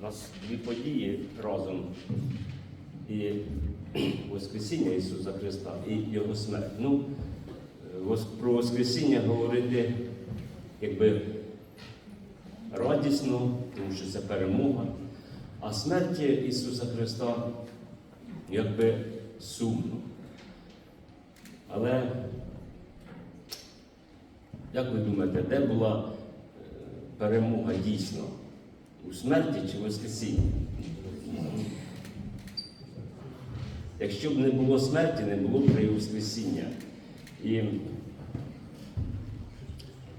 У нас дві події разом. І Воскресіння Ісуса Христа і Його смерть. Ну, про Воскресіння говорити якби радісно, тому що це перемога. А смерті Ісуса Христа якби сумно. Але як ви думаєте, де була е, перемога дійсно? У смерті чи Воскресінні? Якщо б не було смерті, не було б і Воскресіння. І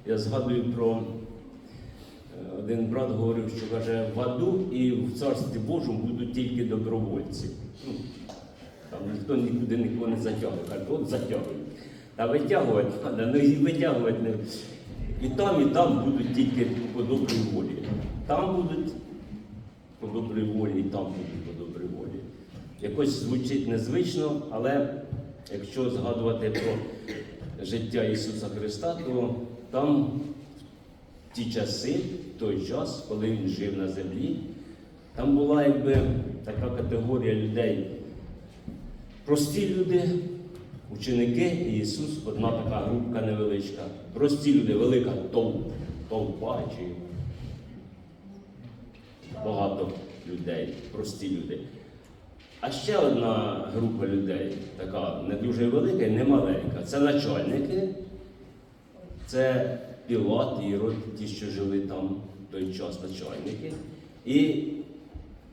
я згадую про е, один брат говорив, що каже, в аду і в Царстві Божому будуть тільки добровольці. Ну, там ніхто нікуди нікого не затягує. Каже, от затягують. Та витягувати треба, ну і витягувати не. І там, і там будуть тільки по добрій волі. Там будуть по добрій волі, і там будуть по добрій волі. Якось звучить незвично, але якщо згадувати про життя Ісуса Христа, то там в ті часи, в той час, коли Він жив на землі, там була якби така категорія людей. Прості люди, ученики і Ісус, одна така групка невеличка. Прості люди, велика товпа, товпа чи багато людей, прості люди. А ще одна група людей, така не дуже велика і не маленька. Це начальники, це Пілат, Ірод, ті, що жили там в той час начальники, і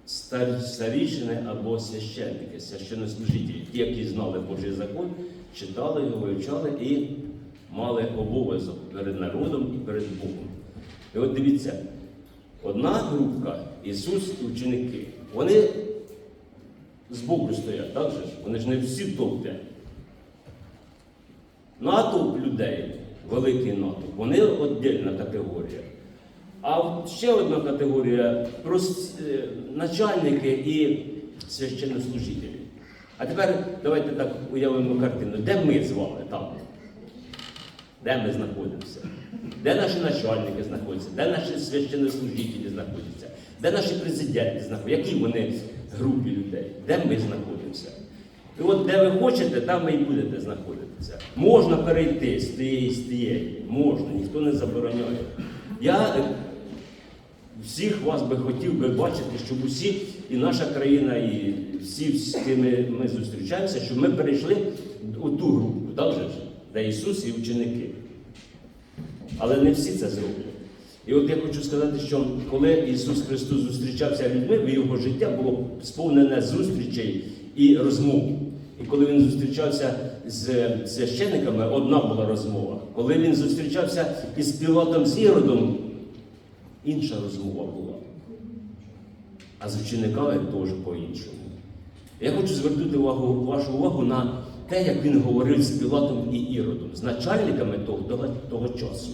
старішини або священники, священнослужителі, ті, які знали Божий закон, читали його, вивчали і мали обов'язок перед народом і перед Богом. І от дивіться, одна групка, Ісус і ученики, вони збоку стоять, так же ж? Вони ж не всі товпі. Натовп людей, великий натовп, вони віддільна категорія. А ще одна категорія е, начальники і священнослужителі. А тепер давайте так уявимо картину. Де ми з вами там? Де ми знаходимося? Де наші начальники знаходяться? Де наші священнослужителі знаходяться? Де наші президенти знаходяться? Які вони групі людей? Де ми знаходимося? І от де ви хочете, там ви і будете знаходитися. Можна перейти з тієї з тієї. Можна, ніхто не забороняє. Я всіх вас би хотів би бачити, щоб усі, і наша країна, і всі, з ким ми, зустрічаємося, щоб ми перейшли у ту групу, так же де Ісус і ученики. Але не всі це зроблять. І от я хочу сказати, що коли Ісус Христос зустрічався людьми, його життя було сповнене зустрічей і розмов. І коли він зустрічався з священниками, одна була розмова. Коли він зустрічався із Пілатом з Іродом, інша розмова була. А з учениками теж по-іншому. Я хочу звернути увагу, вашу увагу на те, як він говорив з Пілатом і Іродом, з начальниками того, того, того часу.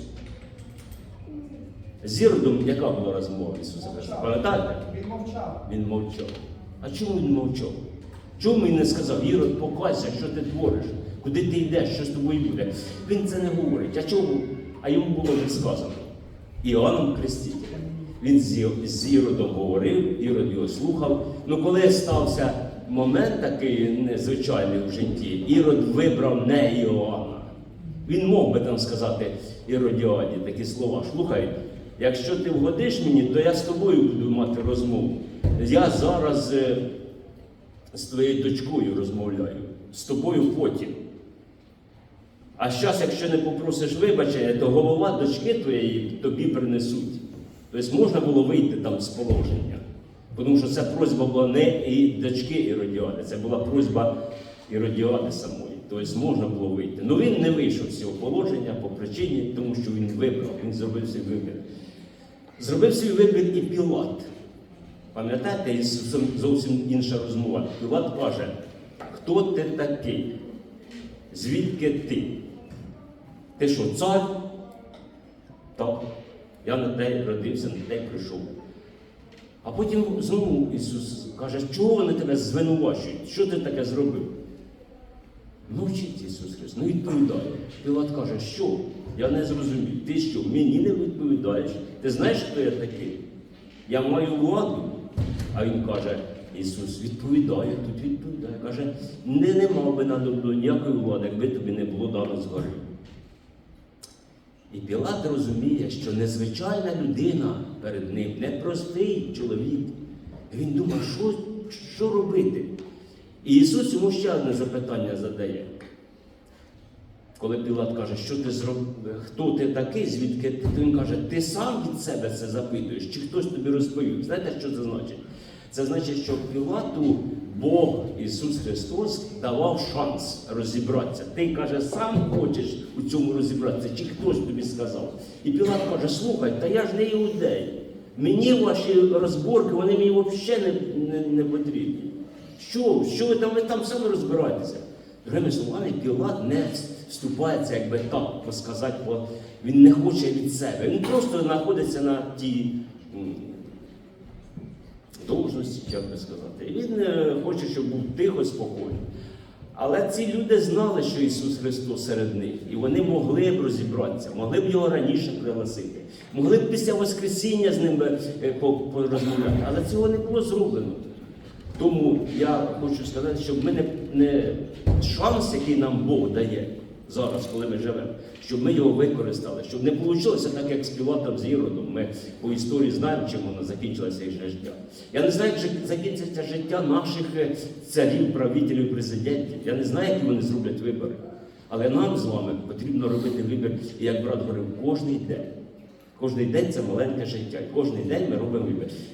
З Іродом яка була розмова Ісуса Христа? Пам'ятаєте? Він мовчав. Він мовчав. А чому він мовчав? Чому він не сказав, Ірод, покайся, що ти твориш? Куди ти йдеш, що з тобою буде? Він це не говорить. А чому? А йому було вже сказано. Іоанном Крестителем. Він з Іродом говорив, Ірод його слухав. Ну коли стався момент такий незвичайний в житті, Ірод вибрав не Іоанна. Він мог би там сказати Іродіаді такі слова. Слухай, якщо ти вгодиш мені, то я з тобою буду мати розмову. Я зараз е, з твоєю дочкою розмовляю, з тобою потім. А зараз, якщо не попросиш вибачення, то голова дочки твоєї тобі принесуть. Тобто можна було вийти там з положення. Тому що ця просьба була не і дочки Іродіади, це була просьба Іродіади самої. Тобто можна було вийти. Ну він не вийшов з цього положення по причині, тому що він вибрав, він зробив свій вибір. Зробив свій вибір і Пілат. Пам'ятаєте, і зовсім- інша розмова. Пілат каже, хто ти такий? Звідки ти? Ти що, цар? Так. Я на те родився, на те прийшов. А потім знову Ісус каже, чого вони тебе звинувачують? Що ти таке зробив? Мовчить Ісус Христос, не відповідає. Пілат каже, що? Я не зрозумів. Ти що, мені не відповідаєш? Ти знаєш, хто я такий? Я маю владу, А він каже, Ісус відповідає, тут відповідає. Каже, не, не мав би було ніякої влади, якби тобі не було дано згори. І Пілат розуміє, що незвичайна людина перед ним, непростий чоловік. І Він думає, що, що робити? І Ісус йому ще одне запитання задає. Коли Пілат каже, що ти зробив, хто ти такий, звідки ти, він каже, ти сам від себе це запитуєш, чи хтось тобі розповів. Знаєте, що це значить? Це значить, що Пілату Бог Ісус Христос давав шанс розібратися. Ти каже, сам хочеш у цьому розібратися, чи хтось тобі сказав. І Пілат каже, слухай, та я ж не іудей. Мені ваші розборки, вони мені взагалі не, не, не потрібні. Що? Що ви там, ви там самі розбираєтеся? Другими словами, Пілат не вступається, якби так сказати, бо він не хоче від себе. Він просто знаходиться на тій должності, як би сказати. І він е, хоче, щоб був тихо, спокійно. Але ці люди знали, що Ісус Христос серед них, і вони могли б розібратися, могли б його раніше пригласити, могли б після Воскресіння з ним е, по- порозмовляти, але цього не було зроблено. Тому я хочу сказати, щоб ми не, не шанс, який нам Бог дає зараз, коли ми живемо, щоб ми його використали, щоб не вийшло так, як з Пілатом з Іродом. Ми по історії знаємо, чим воно закінчилося їхнє життя. Я не знаю, як закінчиться життя наших е, царів, правителів, президентів. Я не знаю, які вони зроблять вибори. Але нам з вами потрібно робити вибір, і як брат говорив, кожний день. Кожний день це маленьке життя. І кожний день ми робимо вибір.